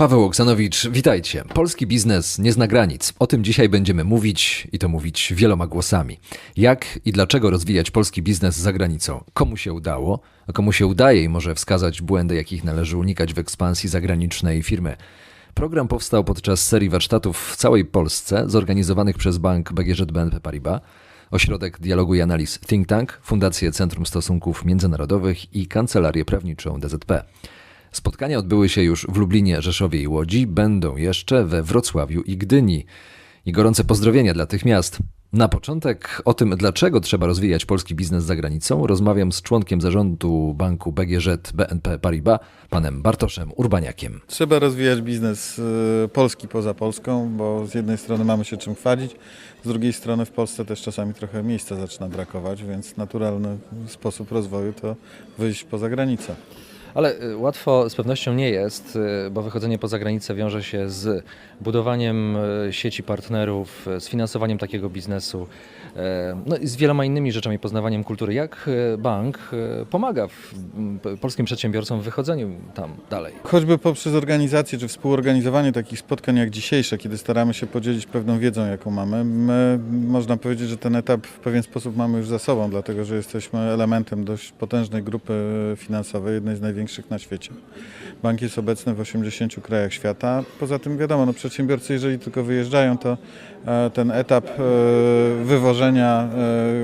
Paweł Oksanowicz, witajcie. Polski biznes nie zna granic. O tym dzisiaj będziemy mówić i to mówić wieloma głosami. Jak i dlaczego rozwijać polski biznes za granicą? Komu się udało, a komu się udaje i może wskazać błędy, jakich należy unikać w ekspansji zagranicznej firmy. Program powstał podczas serii warsztatów w całej Polsce, zorganizowanych przez bank BGŻ BNP Paribas, Ośrodek Dialogu i Analiz Think Tank, Fundację Centrum Stosunków Międzynarodowych i Kancelarię Prawniczą DZP. Spotkania odbyły się już w Lublinie, Rzeszowie i Łodzi, będą jeszcze we Wrocławiu i Gdyni. I gorące pozdrowienia dla tych miast. Na początek o tym, dlaczego trzeba rozwijać polski biznes za granicą, rozmawiam z członkiem zarządu banku BGŻ BNP Paribas, panem Bartoszem Urbaniakiem. Trzeba rozwijać biznes y, polski poza Polską, bo z jednej strony mamy się czym chwalić, z drugiej strony w Polsce też czasami trochę miejsca zaczyna brakować, więc naturalny sposób rozwoju to wyjść poza granicę. Ale y, łatwo z pewnością nie jest, y, bo wychodzenie poza granicę wiąże się z budowaniem y, sieci partnerów, z finansowaniem takiego biznesu, no i z wieloma innymi rzeczami, poznawaniem kultury. Jak bank pomaga polskim przedsiębiorcom w wychodzeniu tam dalej? Choćby poprzez organizację czy współorganizowanie takich spotkań jak dzisiejsze, kiedy staramy się podzielić pewną wiedzą, jaką mamy, my można powiedzieć, że ten etap w pewien sposób mamy już za sobą, dlatego że jesteśmy elementem dość potężnej grupy finansowej, jednej z największych na świecie. Bank jest obecny w 80 krajach świata. Poza tym wiadomo, no przedsiębiorcy jeżeli tylko wyjeżdżają, to e, ten etap e, wywożenia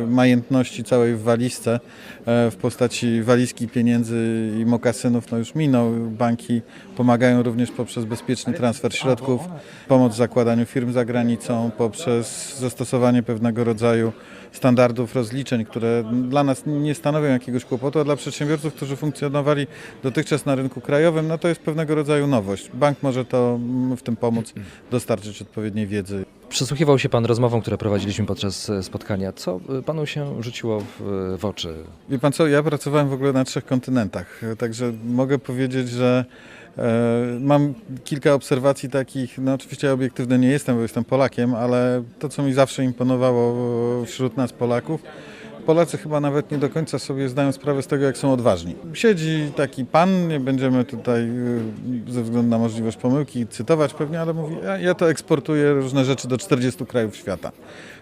e, majętności całej w walizce w postaci walizki pieniędzy i mokasynów no już minął. Banki pomagają również poprzez bezpieczny transfer środków, pomoc w zakładaniu firm za granicą, poprzez zastosowanie pewnego rodzaju standardów rozliczeń, które dla nas nie stanowią jakiegoś kłopotu, a dla przedsiębiorców, którzy funkcjonowali dotychczas na rynku krajowym, no to jest pewnego rodzaju nowość. Bank może to mm, w tym pomóc, dostarczyć odpowiedniej wiedzy. Przysłuchiwał się Pan rozmowom, które prowadziliśmy podczas e, spotkania. Co y, Panu się rzuciło w, w oczy? Wie pan co, ja pracowałem w ogóle na trzech kontynentach, także mogę powiedzieć, że e, mam kilka obserwacji takich, no oczywiście obiektywny nie jestem, bo jestem Polakiem, ale to, co mi zawsze imponowało wśród nas Polaków, Polacy chyba nawet nie do końca sobie zdają sprawę z tego, jak są odważni. Siedzi taki pan, nie będziemy tutaj y, ze względu na możliwość pomyłki cytować pewnie, ale mówi, ja, ja to eksportuję różne rzeczy do 40 krajów świata.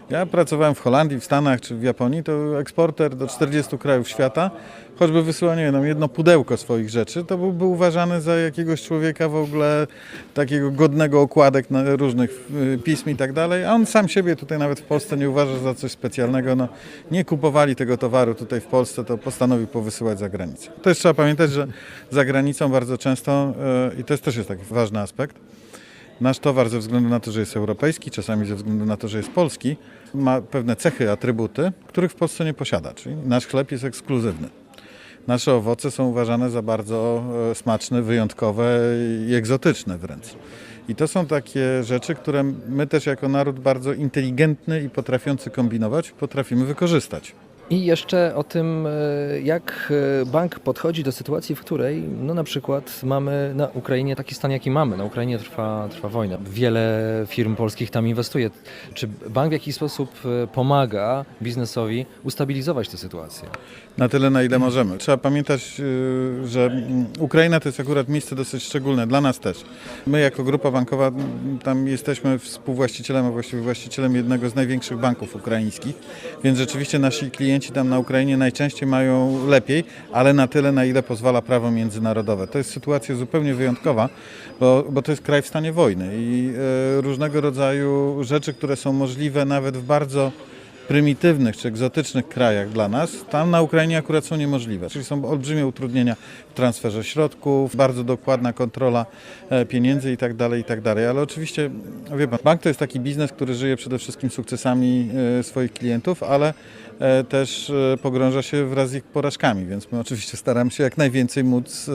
Ja pracowałem w Holandii, w Stanach czy w Japonii, to eksporter do 40 krajów świata, choćby wysyłał, nie wiem, jedno pudełko swoich rzeczy, to byłby uważany za jakiegoś człowieka w ogóle takiego godnego okładek na różnych y, pism i tak dalej, a on sam siebie tutaj nawet w Polsce nie uważa za coś specjalnego. No, nie kupowali tego towaru tutaj w Polsce, to postanowił powysyłać za granicę. Też trzeba pamiętać, że za granicą bardzo często, y, i to też jest taki ważny aspekt, Nasz towar ze względu na to, że jest europejski, czasami ze względu na to, że jest polski, ma pewne cechy, atrybuty, których w Polsce nie posiada. Czyli nasz chleb jest ekskluzywny. Nasze owoce są uważane za bardzo e, smaczne, wyjątkowe i egzotyczne wręcz. I to są takie rzeczy, które my też jako naród bardzo inteligentny i potrafiący kombinować, potrafimy wykorzystać. I jeszcze o tym, e, jak e, bank podchodzi do sytuacji, w której no na przykład mamy na Ukrainie taki stan, jaki mamy. Na Ukrainie trwa, trwa wojna. Wiele firm polskich tam inwestuje. Czy bank w jakiś sposób pomaga biznesowi ustabilizować tę sytuację? Na tyle, na ile możemy. Trzeba pamiętać, y, że mm, Ukraina to jest akurat miejsce dosyć szczególne, dla nas też. My jako grupa bankowa mm, tam jesteśmy współwłaścicielem, a właściwie właścicielem jednego z największych banków ukraińskich, więc rzeczywiście nasi klienci tam na Ukrainie najczęściej mają lepiej, ale na tyle, na ile pozwala prawo międzynarodowe. To jest sytuacja zupełnie wyjątkowa, bo, bo to jest kraj w stanie wojny i y, różnego rodzaju rzeczy, które są możliwe nawet w bardzo prymitywnych czy egzotycznych krajach dla nas, tam na Ukrainie akurat są niemożliwe. Czyli są olbrzymie utrudnienia transferze środków, bardzo dokładna kontrola e, pieniędzy i tak tak dalej. Ale oczywiście, wie pan, bank to jest taki biznes, który żyje przede wszystkim sukcesami e, swoich klientów, ale e, też pogrąża się wraz z ich porażkami, więc my oczywiście staramy się jak najwięcej móc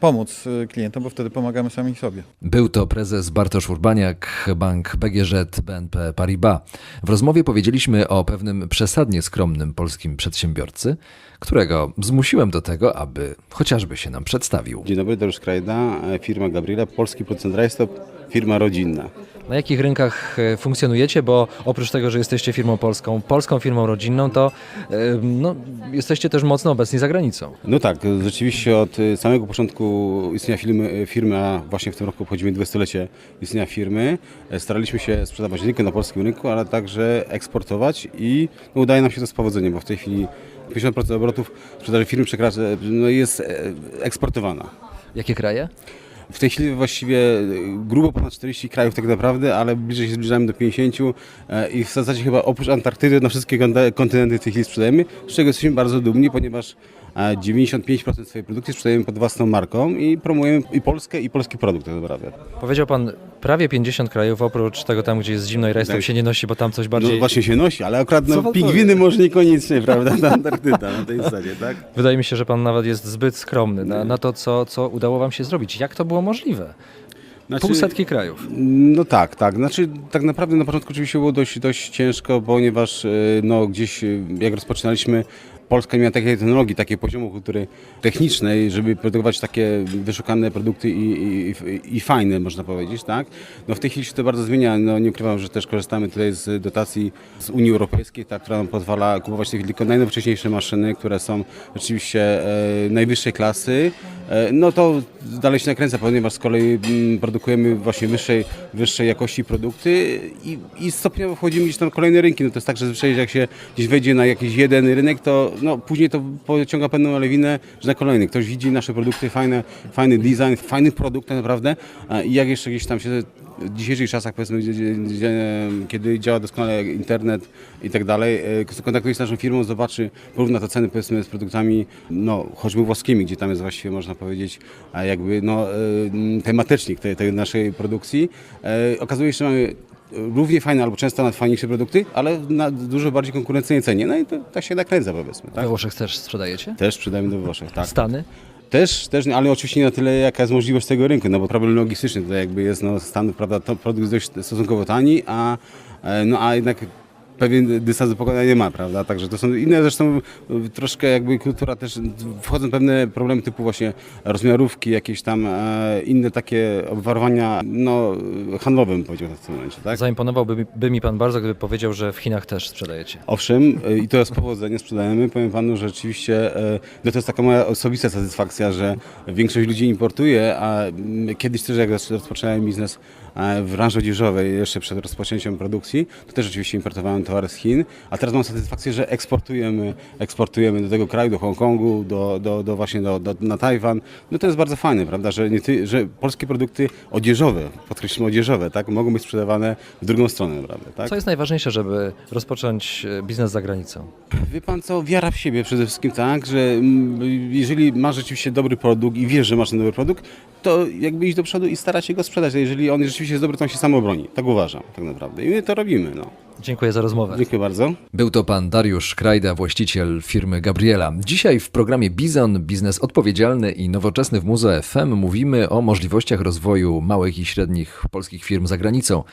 pomóc klientom, bo wtedy pomagamy sami sobie. Był to prezes Bartosz Urbaniak, bank BGŻ BNP Paribas. W rozmowie powiedzieliśmy o pewnym przesadnie skromnym polskim przedsiębiorcy, którego zmusiłem do tego, aby chociażby się nam przedstawił. Dzień dobry, Dariusz Krajda, e, firma Gabriela, polski producent rajstop, firma rodzinna. Na jakich rynkach e, funkcjonujecie? Bo oprócz tego, że jesteście firmą polską, polską firmą rodzinną, to e, no, jesteście też mocno obecni za granicą. No tak, rzeczywiście od y, samego początku istnienia firmy, firmy, a właśnie w tym roku obchodzimy 20-lecie istnienia firmy, e, staraliśmy się sprzedawać nie tylko na polskim rynku, ale także eksportować i no, udaje nam się to z powodzeniem, bo w tej chwili 50% obrotów sprzedaży firmy przekracza, no, jest e, eksportowana. Jakie kraje? W tej chwili właściwie y, grubo ponad 40 krajów tak naprawdę, ale bliżej się zbliżamy do 50 e, i w zasadzie chyba oprócz Antarktydy na wszystkie kontynenty w tej chwili sprzedajemy, z czego jesteśmy bardzo dumni, ponieważ e, 95% swojej produkcji sprzedajemy pod własną marką i promujemy i Polskę i polski produkt tak naprawdę. Powiedział pan prawie 50 krajów, oprócz tego tam, gdzie jest zimno i rajstop Tak. się nie nosi, bo tam coś bardziej... No właśnie się nosi, ale akurat no, pingwiny może niekoniecznie, prawda, na Antarktyda na tej zasadzie, tak? Wydaje mi się, że pan nawet jest zbyt skromny na, na to, co, co udało wam się zrobić. Jak to było możliwe? Znaczy- Pół setki krajów. No tak, tak. Znaczy tak naprawdę na początku oczywiście było dość, dość ciężko, ponieważ e, no, gdzieś e, jak rozpoczynaliśmy, Polska nie miała takiej technologii, takiej poziomu kultury technicznej, żeby produkować takie wyszukane produkty i, i, i, fajne, można powiedzieć, tak? No w tej chwili się to bardzo zmienia. No nie ukrywam, że też korzystamy tutaj z dotacji z Unii Europejskiej, ta, która nam pozwala kupować tylko najnowocześniejsze maszyny, które są rzeczywiście e, najwyższej klasy. E, no to dalej się nakręca, ponieważ z kolei mm, produkujemy właśnie wyższej, wyższej jakości produkty i, i stopniowo wchodzimy gdzieś tam kolejne rynki. No to jest tak, że zazwyczaj jak się gdzieś wejdzie na jakiś jeden rynek, to no, później to pociąga pewną lawinę, że na kolejny. Ktoś widzi nasze produkty, fajne, fajny design, fajny produkt tak naprawdę i jak jeszcze gdzieś tam się w dzisiejszych czasach, powiedzmy, kiedy działa doskonale internet i tak dalej, e, kontaktuje się z naszą firmą, zobaczy, porówna te ceny, powiedzmy, z produktami, no, choćby włoskimi, gdzie tam jest właściwie, można powiedzieć, jakby, no, e, tematycznik tej, tej naszej produkcji. E, okazuje się, że mamy równie fajne albo często nawet fajniejsze produkty, ale na dużo bardziej konkurencyjnej cenie. No i to tak się nakręca, powiedzmy, tak? We Włoszech też sprzedajecie? Też sprzedajemy do Włoszech, tak. Stany? Też, też, ale oczywiście nie na tyle, jaka jest możliwość tego rynku, no bo problem logistyczny tutaj jakby jest, no Stanów, prawda, to produkt jest dość stosunkowo tani, a, e, no, a jednak pewien dystans do pokonania ma, prawda, także to są inne zresztą e, troszkę jakby kultura też, wchodzą pewne problemy typu właśnie rozmiarówki, jakieś tam e, inne takie obwarowania, no handlowe bym powiedział w tym momencie, tak? Zaimponowałby mi, by mi pan bardzo, gdyby powiedział, że w Chinach też sprzedajecie. Owszem, e, i to jest powodzenie, sprzedajemy. Powiem panu, że rzeczywiście e, no to jest taka moja osobista satysfakcja, że większość ludzi importuje, a kiedyś też jak rozpoczynałem biznes w branży odzieżowej, jeszcze przed rozpoczęciem produkcji, to też oczywiście importowałem towary z Chin, a teraz mam satysfakcję, że eksportujemy, eksportujemy do tego kraju, do Hongkongu, do, do, do właśnie do, do, na Tajwan. No to jest bardzo fajne, prawda, że, nie że polskie produkty odzieżowe, podkreślmy odzieżowe, tak, mogą być sprzedawane w drugą stronę, prawda, tak? Co jest najważniejsze, żeby rozpocząć e, biznes za granicą? Wie pan co, wiara w siebie przede wszystkim tak, że mm, jeżeli masz rzeczywiście dobry produkt i wiesz, że masz ten dobry produkt, to jakby iść do przodu i starać się go sprzedać. Jeżeli on rzeczywiście jest dobry, to on się sam obroni. Tak uważam, tak naprawdę. I my to robimy, no. Dziękuję za rozmowę. Dziękuję bardzo. Był to pan Dariusz Krajda, właściciel firmy Gabriela. Dzisiaj w programie Bizon, biznes odpowiedzialny i nowoczesny w Muze FM mówimy o możliwościach rozwoju małych i średnich polskich firm za granicą.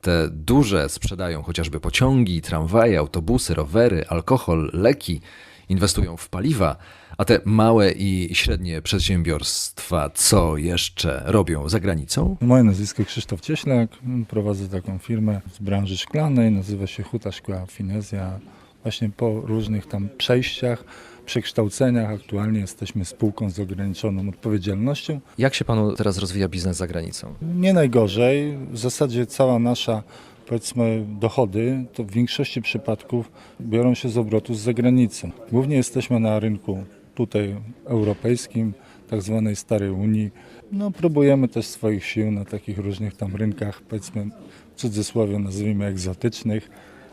Te duże sprzedają chociażby pociągi, tramwaje, autobusy, rowery, alkohol, leki, inwestują w paliwa, a te małe i średnie przedsiębiorstwa co jeszcze robią za granicą? Moje nazwisko Krzysztof Cieślak, prowadzę taką firmę z branży szklanej, nazywa się Huta Szkła Finezja. Właśnie po różnych tam przejściach, przekształceniach aktualnie jesteśmy spółką z ograniczoną odpowiedzialnością. Jak się panu teraz rozwija biznes za granicą? Nie najgorzej, w zasadzie cała nasza powiedzmy dochody to w większości przypadków biorą się z obrotu z zagranicy. Głównie jesteśmy na rynku tutaj europejskim, tak zwanej starej Unii. No, próbujemy też swoich sił na takich różnych tam rynkach, powiedzmy w cudzysłowie nazwijmy egzotycznych.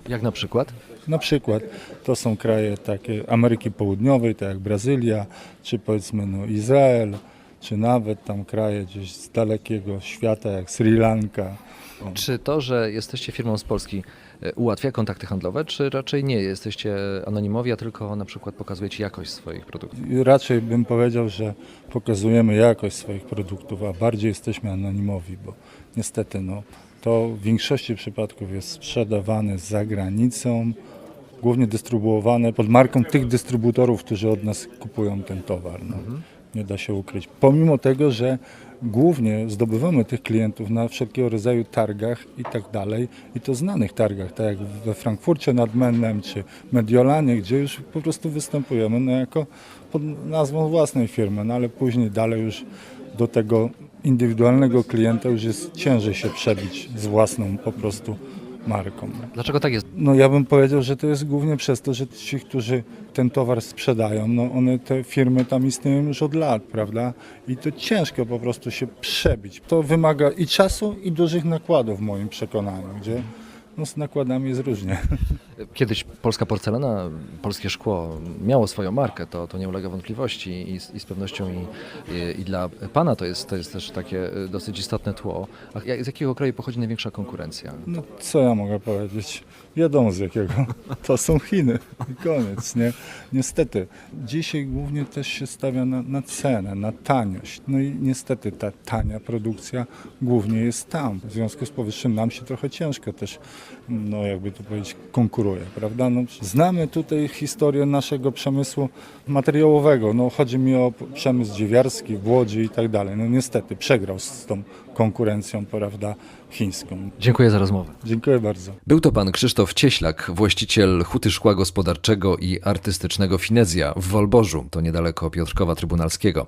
Jak na przykład? Na przykład to są kraje takie Ameryki Południowej, tak jak Brazylia, czy powiedzmy no, Izrael, czy nawet tam kraje gdzieś z dalekiego świata jak Sri Lanka. Czy to, że jesteście firmą z Polski e, ułatwia kontakty handlowe, czy raczej nie? Jesteście anonimowi, a tylko na przykład pokazujecie jakość swoich produktów? Raczej bym powiedział, że pokazujemy jakość swoich produktów, a bardziej jesteśmy anonimowi, bo niestety no, to w większości przypadków jest sprzedawane za granicą, głównie dystrybuowane pod marką tych dystrybutorów, którzy od nas kupują ten towar. No. Nie da się ukryć. Pomimo tego, że głównie zdobywamy tych klientów na wszelkiego rodzaju targach i tak dalej, i to znanych targach, tak jak we Frankfurcie nad Mennem czy Mediolanie, gdzie już po prostu występujemy no, jako pod nazwą własnej firmy, no ale później dalej już do tego indywidualnego klienta już jest ciężej się przebić z własną po prostu marką. Dlaczego tak jest? No ja bym powiedział, że to jest głównie przez to, że ci, którzy ten towar sprzedają, no one, te firmy tam istnieją już od lat, prawda? I to ciężko po prostu się przebić. To wymaga i czasu, i dużych nakładów w moim przekonaniu, gdzie no, z nakładami jest różnie. Kiedyś polska porcelana, polskie szkło miało swoją markę, to, to nie ulega wątpliwości i, i z pewnością i, i, i dla Pana to jest, to jest też takie y, dosyć istotne tło. A jak- z jakiego kraju pochodzi największa konkurencja? No co ja mogę powiedzieć? Wiadomo z jakiego. To są Chiny. I koniec, nie? Niestety. Dzisiaj głównie też się stawia na, na cenę, na taniość. No i niestety ta tania produkcja głównie jest tam. W związku z powyższym nam się trochę ciężko też, no jakby to powiedzieć, konkuruje, prawda? No, znamy tutaj historię naszego przemysłu materiałowego. No chodzi mi o przemysł dziewiarski w Łodzi i tak dalej. No niestety przegrał z tą konkurencją, prawda, chińską. Dziękuję za rozmowę. Dziękuję bardzo. Był to pan Krzysztof Cieślak, właściciel Huty Szkła Gospodarczego i Artystycznego Finezja w Wolborzu, to niedaleko Piotrkowa Trybunalskiego.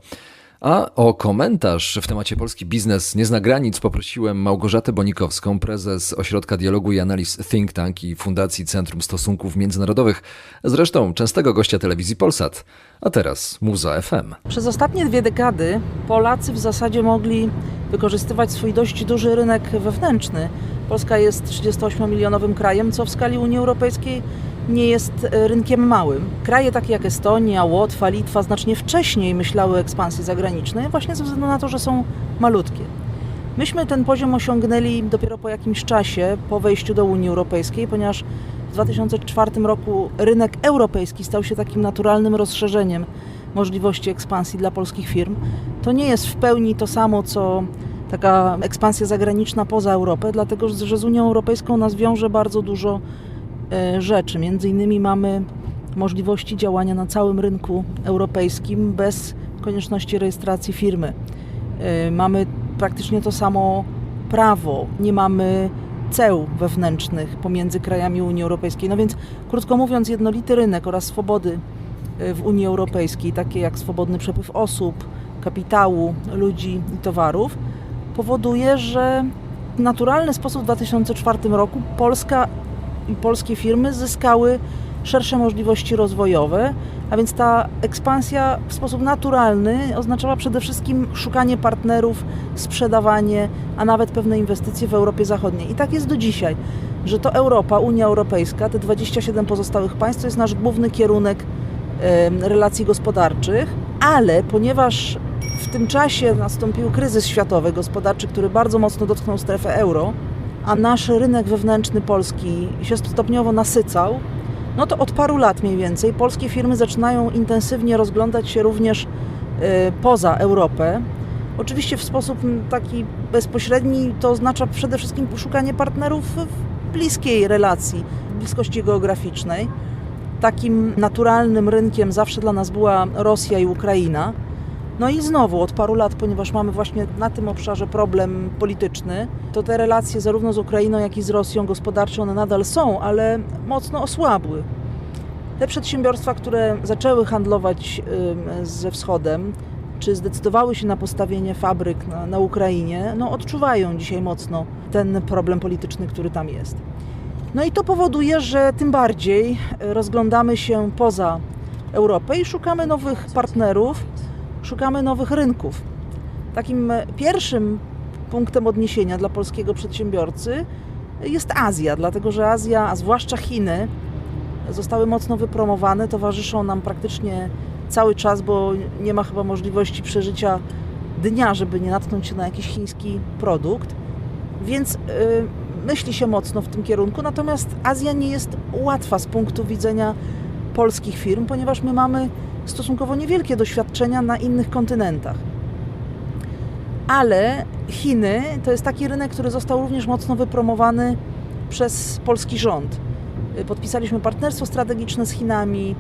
A o komentarz w temacie polski biznes nie zna granic poprosiłem Małgorzatę Bonikowską, prezes Ośrodka Dialogu i Analiz Think Tank i Fundacji Centrum Stosunków Międzynarodowych, zresztą częstego gościa telewizji Polsat. A teraz Muza FM. Przez ostatnie dwie dekady Polacy w zasadzie mogli wykorzystywać swój dość duży rynek wewnętrzny. Polska jest 38-milionowym krajem, co w skali Unii Europejskiej nie jest e, rynkiem małym. Kraje takie jak Estonia, Łotwa, Litwa znacznie wcześniej myślały o ekspansji zagranicznej, właśnie ze względu na to, że są malutkie. Myśmy ten poziom osiągnęli dopiero po jakimś czasie, po wejściu do Unii Europejskiej, ponieważ w 2004 roku rynek europejski stał się takim naturalnym rozszerzeniem możliwości ekspansji dla polskich firm. To nie jest w pełni to samo, co taka ekspansja zagraniczna poza Europę, dlatego że z Unią Europejską nas wiąże bardzo dużo e, rzeczy. Między innymi mamy możliwości działania na całym rynku europejskim bez konieczności rejestracji firmy. E, Mamy praktycznie to samo prawo, nie mamy ceł wewnętrznych pomiędzy krajami Unii Europejskiej. No więc, krótko mówiąc, jednolity rynek oraz swobody e, w Unii Europejskiej, takie jak swobodny przepływ osób, kapitału, ludzi i towarów, powoduje, że w naturalny sposób w 2004 roku Polska i polskie firmy zyskały szersze możliwości rozwojowe, a więc ta ekspansja w sposób naturalny oznaczała przede wszystkim szukanie partnerów, sprzedawanie, a nawet pewne inwestycje w Europie Zachodniej. I tak jest do dzisiaj, że to Europa, Unia Europejska, te 27 pozostałych państw to jest nasz główny kierunek relacji gospodarczych, ale ponieważ w tym czasie nastąpił kryzys światowy, gospodarczy, który bardzo mocno dotknął strefę euro, a nasz rynek wewnętrzny polski się stopniowo nasycał, no to od paru lat mniej więcej polskie firmy zaczynają intensywnie rozglądać się również e, poza Europę. Oczywiście w sposób taki bezpośredni to oznacza przede wszystkim szukanie partnerów w bliskiej relacji, bliskości geograficznej. Takim naturalnym rynkiem zawsze dla nas była Rosja i Ukraina. No i znowu od paru lat, ponieważ mamy właśnie na tym obszarze problem polityczny, to te relacje zarówno z Ukrainą, jak i z Rosją gospodarcze one nadal są, ale mocno osłabły. Te przedsiębiorstwa, które zaczęły handlować ze wschodem, czy zdecydowały się na postawienie fabryk na, na Ukrainie, no odczuwają dzisiaj mocno ten problem polityczny, który tam jest. No i to powoduje, że tym bardziej e, rozglądamy się poza Europę i szukamy nowych partnerów, szukamy nowych rynków. Takim e, pierwszym punktem odniesienia dla polskiego przedsiębiorcy jest Azja, dlatego że Azja, a zwłaszcza Chiny, zostały mocno wypromowane, towarzyszą nam praktycznie cały czas, bo nie ma chyba możliwości przeżycia dnia, żeby nie natknąć się na jakiś chiński produkt. Więc y, myśli się mocno w tym kierunku, natomiast Azja nie jest łatwa z punktu widzenia polskich firm, ponieważ my mamy stosunkowo niewielkie doświadczenia na innych kontynentach. Ale Chiny to jest taki rynek, który został również mocno wypromowany przez polski rząd. Y, Podpisaliśmy partnerstwo strategiczne z Chinami,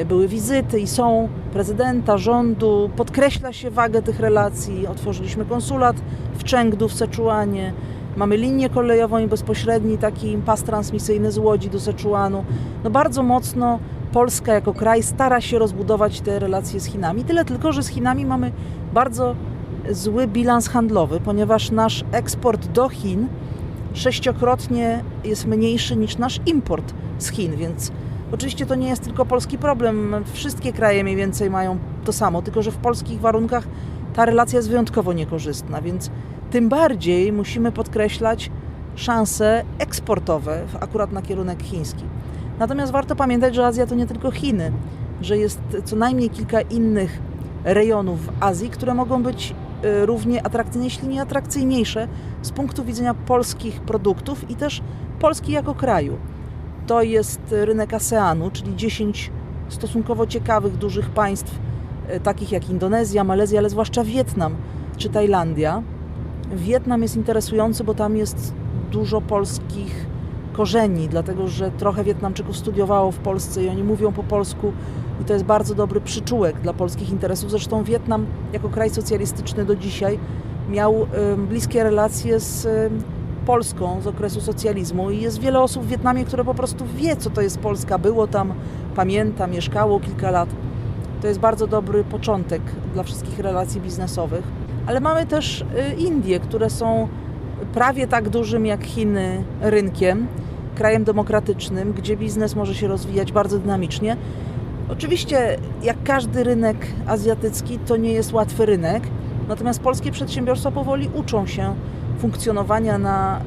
y, były wizyty i są prezydenta, rządu. Podkreśla się wagę tych relacji. Otworzyliśmy konsulat w Chengdu, w Seczuanie. Mamy linię kolejową i bezpośredni taki pas transmisyjny z Łodzi do Seczuanu. No bardzo mocno Polska jako kraj stara się rozbudować te relacje z Chinami. Tyle tylko, że z Chinami mamy bardzo zły bilans handlowy, ponieważ nasz eksport do Chin sześciokrotnie jest mniejszy niż nasz import z Chin, więc oczywiście to nie jest tylko polski problem. Wszystkie kraje mniej więcej mają to samo, tylko że w polskich warunkach ta relacja jest wyjątkowo niekorzystna, więc tym bardziej musimy podkreślać szanse eksportowe akurat na kierunek chiński. Natomiast warto pamiętać, że Azja to nie tylko Chiny, że jest co najmniej kilka innych rejonów w Azji, które mogą być y, równie atrakcyjne, jeśli nie atrakcyjniejsze z punktu widzenia polskich produktów i też Polski jako kraju. To jest rynek ASEANu, czyli 10 stosunkowo ciekawych, dużych państw, takich jak Indonezja, Malezja, ale zwłaszcza Wietnam czy Tajlandia. Wietnam jest interesujący, bo tam jest dużo polskich korzeni, dlatego że trochę Wietnamczyków studiowało w Polsce i oni mówią po polsku i to jest bardzo dobry przyczółek dla polskich interesów. Zresztą Wietnam jako kraj socjalistyczny do dzisiaj miał bliskie relacje z Polską z okresu socjalizmu i jest wiele osób w Wietnamie, które po prostu wie, co to jest Polska, było tam, pamięta, mieszkało kilka lat. To jest bardzo dobry początek dla wszystkich relacji biznesowych. Ale mamy też y, Indie, które są prawie tak dużym jak Chiny rynkiem, krajem demokratycznym, gdzie biznes może się rozwijać bardzo dynamicznie. Oczywiście, jak każdy rynek azjatycki, to nie jest łatwy rynek, natomiast polskie przedsiębiorstwa powoli uczą się funkcjonowania na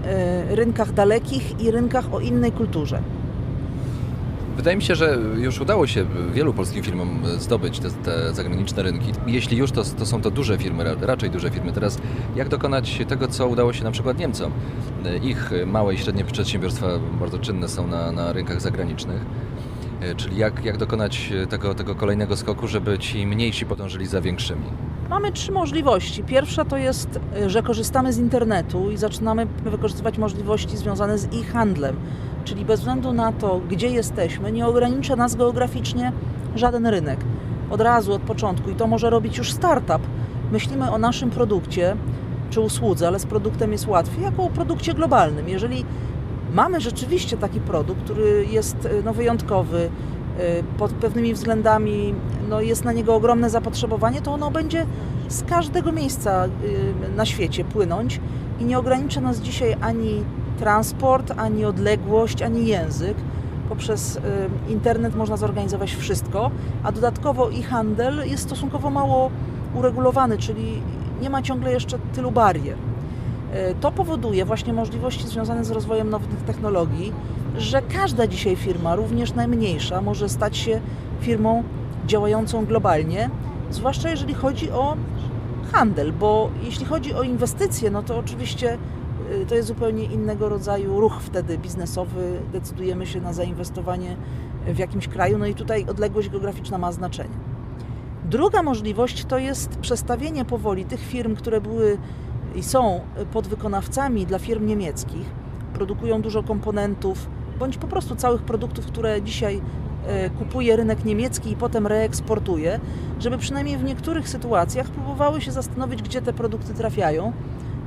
y, rynkach dalekich i rynkach o innej kulturze. Wydaje mi się, że już udało się wielu polskim firmom zdobyć te, te zagraniczne rynki. Jeśli już, to, to są to duże firmy, ra- raczej duże firmy. Teraz jak dokonać tego, co udało się na przykład Niemcom? Ich małe i średnie przedsiębiorstwa bardzo czynne są na, na rynkach zagranicznych. Czyli jak, jak dokonać tego, tego kolejnego skoku, żeby ci mniejsi podążyli za większymi? Mamy trzy możliwości. Pierwsza to jest, y, że korzystamy z internetu i zaczynamy wykorzystywać możliwości związane z e-handlem. Czyli bez względu na to, gdzie jesteśmy, nie ogranicza nas geograficznie żaden rynek. Od razu, od początku. I to może robić już startup. Myślimy o naszym produkcie czy usłudze, ale z produktem jest łatwiej, jako o produkcie globalnym. Jeżeli mamy rzeczywiście taki produkt, który jest y, no, wyjątkowy, y, pod pewnymi względami no, jest na niego ogromne zapotrzebowanie, to ono będzie z każdego miejsca y, na świecie płynąć i nie ogranicza nas dzisiaj ani transport, ani odległość, ani język. Poprzez y, internet można zorganizować wszystko, a dodatkowo i handel jest stosunkowo mało uregulowany, czyli nie ma ciągle jeszcze tylu barier. Y, To powoduje właśnie możliwości związane z rozwojem nowych technologii, że każda dzisiaj firma, również najmniejsza, może stać się firmą działającą globalnie, zwłaszcza jeżeli chodzi o handel, bo jeśli chodzi o inwestycje, no to oczywiście to jest zupełnie innego rodzaju ruch wtedy biznesowy. Decydujemy się na zainwestowanie w jakimś kraju, no i tutaj odległość geograficzna ma znaczenie. Druga możliwość to jest przestawienie powoli tych firm, które były i są podwykonawcami dla firm niemieckich, produkują dużo komponentów, bądź po prostu całych produktów, które dzisiaj e, kupuje rynek niemiecki i potem reeksportuje, żeby przynajmniej w niektórych sytuacjach próbowały się zastanowić, gdzie te produkty trafiają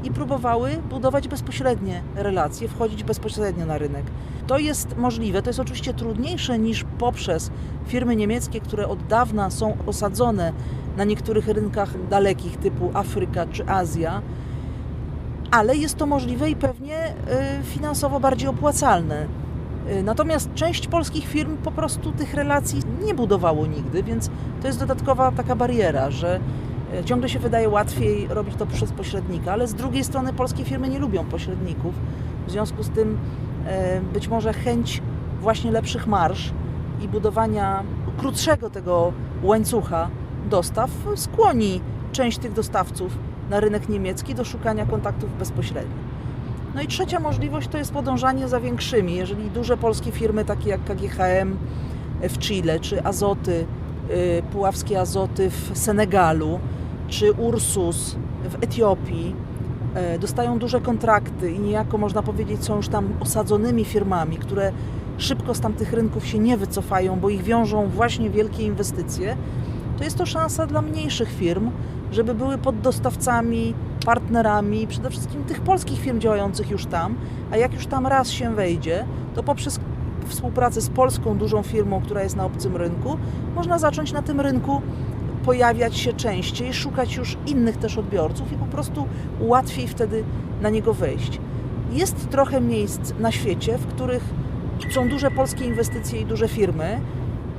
i próbowały budować bezpośrednie relacje, wchodzić bezpośrednio na rynek. To jest możliwe, to jest oczywiście trudniejsze niż poprzez firmy niemieckie, które od dawna są osadzone na niektórych rynkach dalekich typu Afryka czy Azja, ale jest to możliwe i pewnie y, finansowo bardziej opłacalne. Y, Natomiast część polskich firm po prostu tych relacji nie budowało nigdy, więc to jest dodatkowa taka bariera, że ciągle się wydaje łatwiej robić to przez pośrednika, ale z drugiej strony polskie firmy nie lubią pośredników. W związku z tym y, być może chęć właśnie lepszych marsz i budowania krótszego tego łańcucha dostaw skłoni część tych dostawców na rynek niemiecki do szukania kontaktów bezpośrednich. No i trzecia możliwość to jest podążanie za większymi. Jeżeli duże polskie firmy takie jak KGHM w Chile, czy Azoty, Puławskie Azoty w Senegalu, czy Ursus w Etiopii y, dostają duże kontrakty i niejako można powiedzieć są już tam osadzonymi firmami, które szybko z tamtych rynków się nie wycofają, bo ich wiążą właśnie wielkie inwestycje, to jest to szansa dla mniejszych firm, żeby były poddostawcami, partnerami, przede wszystkim tych polskich firm działających już tam, a jak już tam raz się wejdzie, to poprzez współpracę z polską dużą firmą, która jest na obcym rynku, można zacząć na tym rynku pojawiać się częściej, szukać już innych też odbiorców i po prostu łatwiej wtedy na niego wejść. Jest trochę miejsc na świecie, w których są duże polskie inwestycje i duże firmy.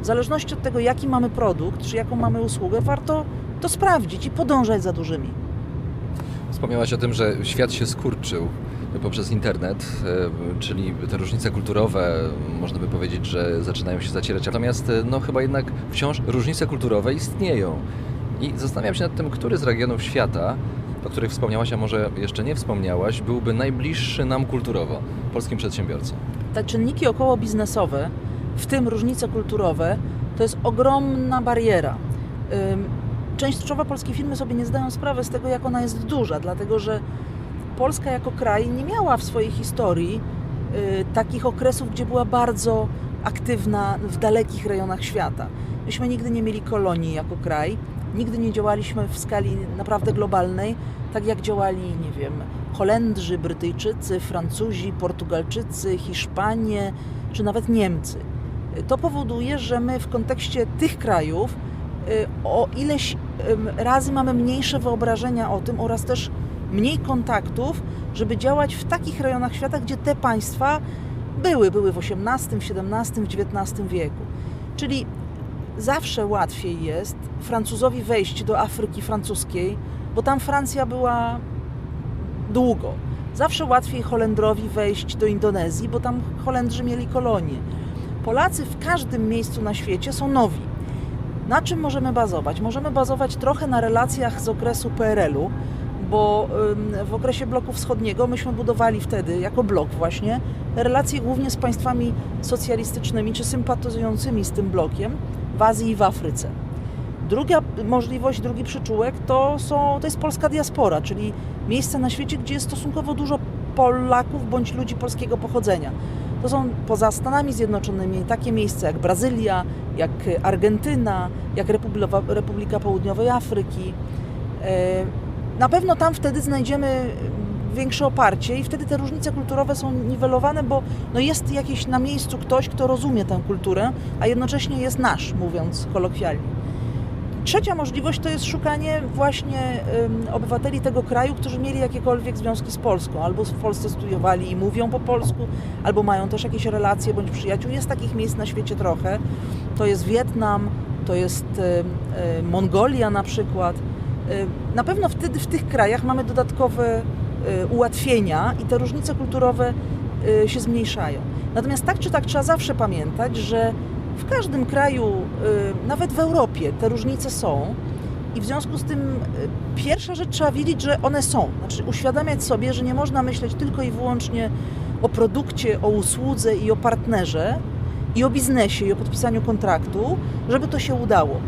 W zależności od tego, jaki mamy produkt, czy jaką mamy usługę, warto to sprawdzić i podążać za dużymi. Wspomniałaś o tym, że świat się skurczył poprzez internet, e, czyli te różnice kulturowe, można by powiedzieć, że zaczynają się zacierać. Natomiast e, no chyba jednak wciąż różnice kulturowe istnieją. I zastanawiam się nad tym, który z regionów świata, o których wspomniałaś, a może jeszcze nie wspomniałaś, byłby najbliższy nam kulturowo, polskim przedsiębiorcom. te czynniki około biznesowe, w tym różnice kulturowe, to jest ogromna bariera. Częściowo polskie firmy sobie nie zdają sprawy z tego, jak ona jest duża, dlatego że Polska jako kraj nie miała w swojej historii y, takich okresów, gdzie była bardzo aktywna w dalekich rejonach świata. Myśmy nigdy nie mieli kolonii jako kraj, nigdy nie działaliśmy w skali naprawdę globalnej, tak jak działali, nie wiem, Holendrzy, Brytyjczycy, Francuzi, Portugalczycy, Hiszpanie czy nawet Niemcy. To powoduje, że my w kontekście tych krajów y, o ileś razy mamy mniejsze wyobrażenia o tym oraz też mniej kontaktów, żeby działać w takich rejonach świata, gdzie te państwa były, były w XVIII, XVII, XIX wieku. Czyli zawsze łatwiej jest Francuzowi wejść do Afryki francuskiej, bo tam Francja była długo. Zawsze łatwiej Holendrowi wejść do Indonezji, bo tam Holendrzy mieli kolonie. Polacy w każdym miejscu na świecie są nowi. Na czym możemy bazować? Możemy bazować trochę na relacjach z okresu PRL-u, bo w okresie bloku wschodniego myśmy budowali wtedy, jako blok właśnie, relacje głównie z państwami socjalistycznymi czy sympatyzującymi z tym blokiem w Azji i w Afryce. Druga możliwość, drugi przyczółek to, są, to jest polska diaspora, czyli miejsce na świecie, gdzie jest stosunkowo dużo Polaków bądź ludzi polskiego pochodzenia. To są poza Stanami Zjednoczonymi takie miejsca jak Brazylia, jak Argentyna, jak Republika, Republika Południowej Afryki. Na pewno tam wtedy znajdziemy większe oparcie i wtedy te różnice kulturowe są niwelowane, bo no jest jakiś na miejscu ktoś, kto rozumie tę kulturę, a jednocześnie jest nasz, mówiąc kolokwialnie. Trzecia możliwość to jest szukanie właśnie obywateli tego kraju, którzy mieli jakiekolwiek związki z Polską, albo w Polsce studiowali i mówią po polsku, albo mają też jakieś relacje bądź przyjaciół. Jest takich miejsc na świecie trochę. To jest Wietnam, to jest y, Mongolia na przykład. Y, Na pewno wtedy w tych krajach mamy dodatkowe y, ułatwienia i te różnice kulturowe y, się zmniejszają. Natomiast tak czy tak trzeba zawsze pamiętać, że w każdym kraju, nawet w Europie, te różnice są. I w związku z tym pierwsza rzecz trzeba wiedzieć, że one są. Znaczy uświadamiać sobie, że nie można myśleć tylko i wyłącznie o produkcie, o usłudze i o partnerze, i o biznesie, i o podpisaniu kontraktu, żeby to się udało.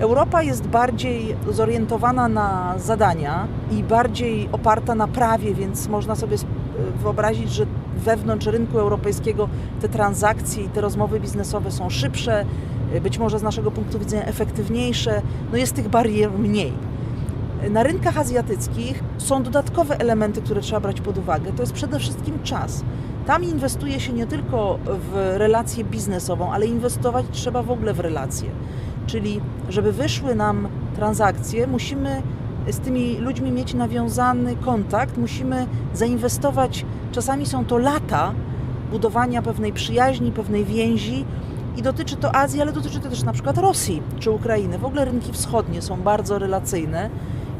Europa jest bardziej zorientowana na zadania i bardziej oparta na prawie, więc można sobie wyobrazić, że wewnątrz rynku europejskiego te transakcje i te rozmowy biznesowe są szybsze, być może z naszego punktu widzenia efektywniejsze, no jest tych barier mniej. Na rynkach azjatyckich są dodatkowe elementy, które trzeba brać pod uwagę. To jest przede wszystkim czas. Tam inwestuje się nie tylko w relację biznesową, ale inwestować trzeba w ogóle w relacje. Czyli, żeby wyszły nam transakcje, musimy z tymi ludźmi mieć nawiązany kontakt, musimy zainwestować, czasami są to lata budowania pewnej przyjaźni, pewnej więzi i dotyczy to Azji, ale dotyczy to też na przykład Rosji czy Ukrainy. W ogóle rynki wschodnie są bardzo relacyjne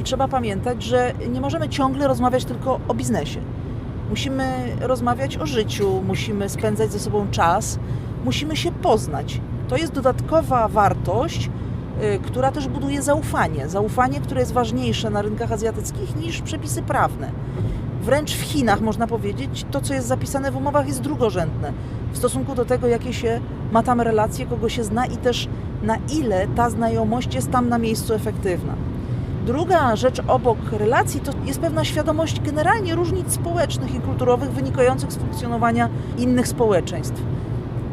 i trzeba pamiętać, że nie możemy ciągle rozmawiać tylko o biznesie. Musimy rozmawiać o życiu, musimy spędzać ze sobą czas, musimy się poznać. To jest dodatkowa wartość, y, która też buduje zaufanie. Zaufanie, które jest ważniejsze na rynkach azjatyckich niż przepisy prawne. Wręcz w Chinach można powiedzieć, to co jest zapisane w umowach jest drugorzędne w stosunku do tego, jakie się ma tam relacje, kogo się zna i też na ile ta znajomość jest tam na miejscu efektywna. Druga rzecz obok relacji to jest pewna świadomość generalnie różnic społecznych i kulturowych wynikających z funkcjonowania innych społeczeństw.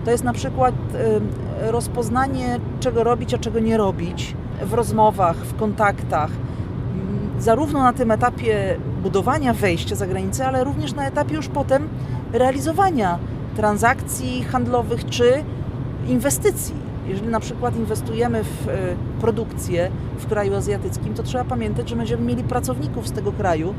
To jest na przykład y, rozpoznanie, czego robić, a czego nie robić w rozmowach, w kontaktach. Mm, Zarówno na tym etapie budowania wejścia za granicę, ale również na etapie już potem realizowania transakcji handlowych czy inwestycji. Jeżeli na przykład inwestujemy w e, produkcję w kraju azjatyckim, to trzeba pamiętać, że będziemy mieli pracowników z tego kraju,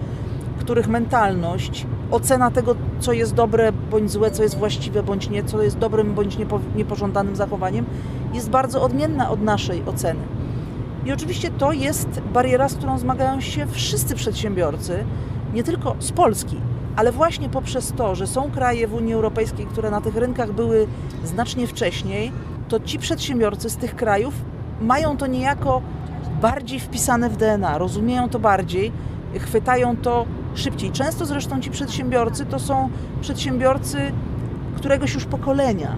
których mentalność, ocena tego, co jest dobre bądź złe, co jest właściwe bądź nie, co jest dobrym bądź niepo, niepożądanym zachowaniem, jest bardzo odmienna od naszej oceny. I oczywiście to jest bariera, z którą zmagają się wszyscy przedsiębiorcy, nie tylko z Polski, ale właśnie poprzez to, że są kraje w Unii Europejskiej, które na tych rynkach były znacznie wcześniej, to ci przedsiębiorcy z tych krajów mają to niejako bardziej wpisane w DNA, rozumieją to bardziej, chwytają to szybciej. Często zresztą ci przedsiębiorcy to są przedsiębiorcy któregoś już pokolenia.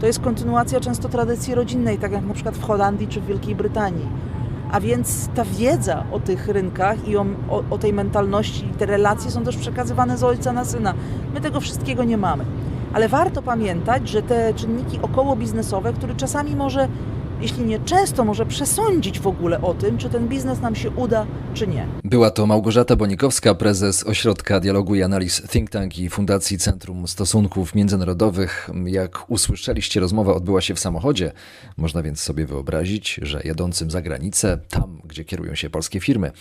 To jest kontynuacja często tradycji rodzinnej, tak jak na przykład w Holandii czy w Wielkiej Brytanii. A więc ta wiedza o tych rynkach i o, o, o tej mentalności, te relacje są też przekazywane z ojca na syna. My tego wszystkiego nie mamy. Ale warto pamiętać, że te czynniki około biznesowe, które czasami może, jeśli nie często, może przesądzić w ogóle o tym, czy ten biznes nam się uda, czy nie. Była to Małgorzata Bonikowska, prezes Ośrodka Dialogu i Analiz Think Tank i Fundacji Centrum Stosunków Międzynarodowych. Jak usłyszeliście, rozmowa odbyła się w samochodzie. Można więc sobie wyobrazić, że jadącym za granicę, tam gdzie kierują się polskie firmy.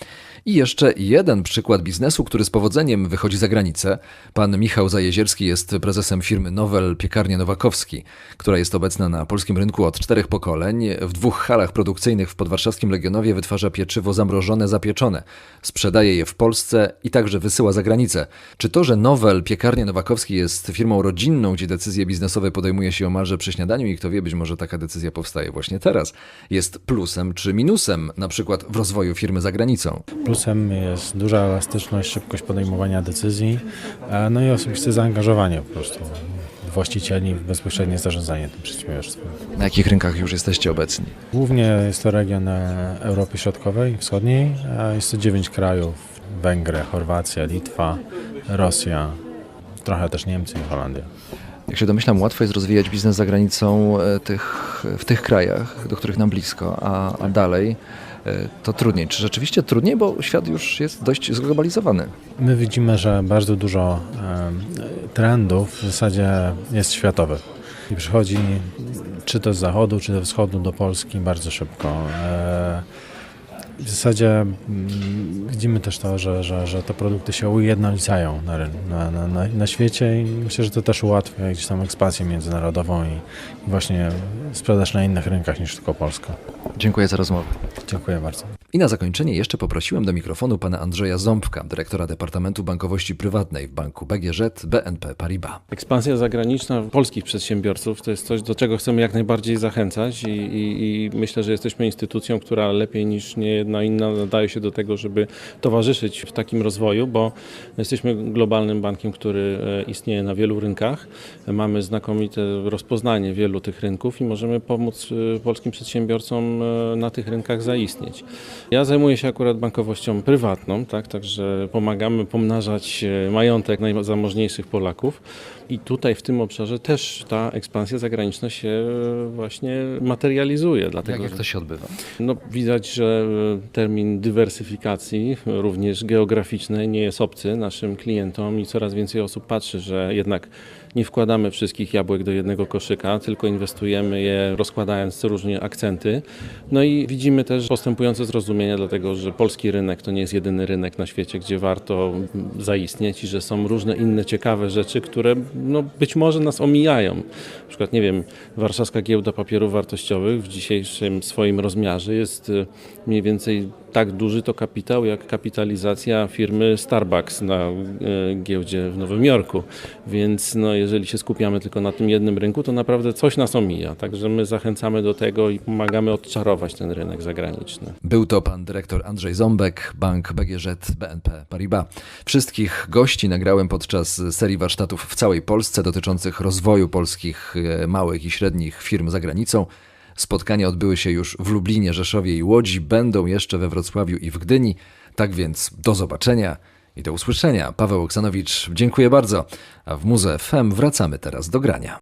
I jeszcze jeden przykład biznesu, który z powodzeniem wychodzi za granicę. Pan Michał Zajezierski jest prezesem firmy Nowel Piekarnia Nowakowski, która jest obecna na polskim rynku od czterech pokoleń. W dwóch halach produkcyjnych w podwarszawskim Legionowie wytwarza pieczywo zamrożone, zapieczone. Sprzedaje je w Polsce i także wysyła za granicę. Czy to, że Nowel Piekarnia Nowakowski jest firmą rodzinną, gdzie decyzje biznesowe podejmuje się omalże przy śniadaniu i kto wie, być może taka decyzja powstaje właśnie teraz, jest plusem czy minusem, na przykład w rozwoju firmy za granicą? Plusem jest duża elastyczność, szybkość podejmowania decyzji, e, no i osobiste zaangażowanie po prostu właścicieli w bezpośrednie zarządzanie tym przedsiębiorstwem. Na jakich rynkach już jesteście obecni? Głównie jest to region Europy Środkowej Wschodniej, jest to dziewięć krajów, Węgry, Chorwacja, Litwa, Rosja, trochę też Niemcy i Holandia. Jak się domyślam, łatwo jest rozwijać biznes za granicą e, tych, w tych krajach, do których nam blisko, a, a dalej to trudniej. Czy rzeczywiście trudniej, bo świat już jest dość zglobalizowany? My widzimy, że bardzo dużo e, trendów w zasadzie jest światowych i przychodzi czy to z zachodu, czy ze wschodu do Polski bardzo szybko. W zasadzie mm, widzimy też to, że, że, że te produkty się ujednolicają na, na, na, na świecie i myślę, że to też ułatwia gdzieś tam ekspansję międzynarodową i, i właśnie sprzedaż na innych rynkach niż tylko Polska. Dziękuję za rozmowę. Dziękuję bardzo. I na zakończenie jeszcze poprosiłem do mikrofonu pana Andrzeja Ząbka, dyrektora Departamentu Bankowości Prywatnej w banku BGŻ BNP Paribas. Ekspansja zagraniczna polskich przedsiębiorców to jest coś, do czego chcemy jak najbardziej zachęcać i, i, i myślę, że jesteśmy instytucją, która lepiej niż nie jedna inna nadaje się do tego, żeby towarzyszyć w takim rozwoju, bo jesteśmy globalnym bankiem, który e, istnieje na wielu rynkach. Mamy znakomite rozpoznanie wielu tych rynków i możemy pomóc e, polskim przedsiębiorcom e, na tych rynkach zaistnieć. Ja zajmuję się akurat bankowością prywatną, tak, także pomagamy pomnażać e, majątek najzamożniejszych Polaków. I tutaj w tym obszarze też ta ekspansja zagraniczna się e, właśnie materializuje. Dlatego, Jak, jak to się odbywa? no, widać, że e, termin dywersyfikacji, również geograficznej, nie jest obcy naszym klientom i coraz więcej osób patrzy, że jednak nie wkładamy wszystkich jabłek do jednego koszyka, tylko inwestujemy je rozkładając różnie akcenty. No i widzimy też postępujące zrozumienie, dlatego że polski rynek to nie jest jedyny rynek na świecie, gdzie warto zaistnieć i że są różne inne ciekawe rzeczy, które no, być może nas omijają. Na przykład, nie wiem, Warszawska Giełda Papierów Wartościowych w dzisiejszym swoim rozmiarze jest y, mniej więcej tak duży to kapitał, jak kapitalizacja firmy Starbucks na y, giełdzie w Nowym Jorku. Więc no, jeżeli się skupiamy tylko na tym jednym rynku, to naprawdę coś nas omija. Także my zachęcamy do tego i pomagamy odczarować ten rynek zagraniczny. Był to pan dyrektor Andrzej Ząbek, bank BGŻ BNP Paribas. Wszystkich gości nagrałem podczas serii warsztatów w całej Polsce dotyczących rozwoju polskich e, małych i średnich firm za granicą. Spotkania odbyły się już w Lublinie, Rzeszowie i Łodzi, będą jeszcze we Wrocławiu i w Gdyni. Tak więc do zobaczenia i do usłyszenia. Paweł Oksanowicz, dziękuję bardzo. A w Muze FM wracamy teraz do grania.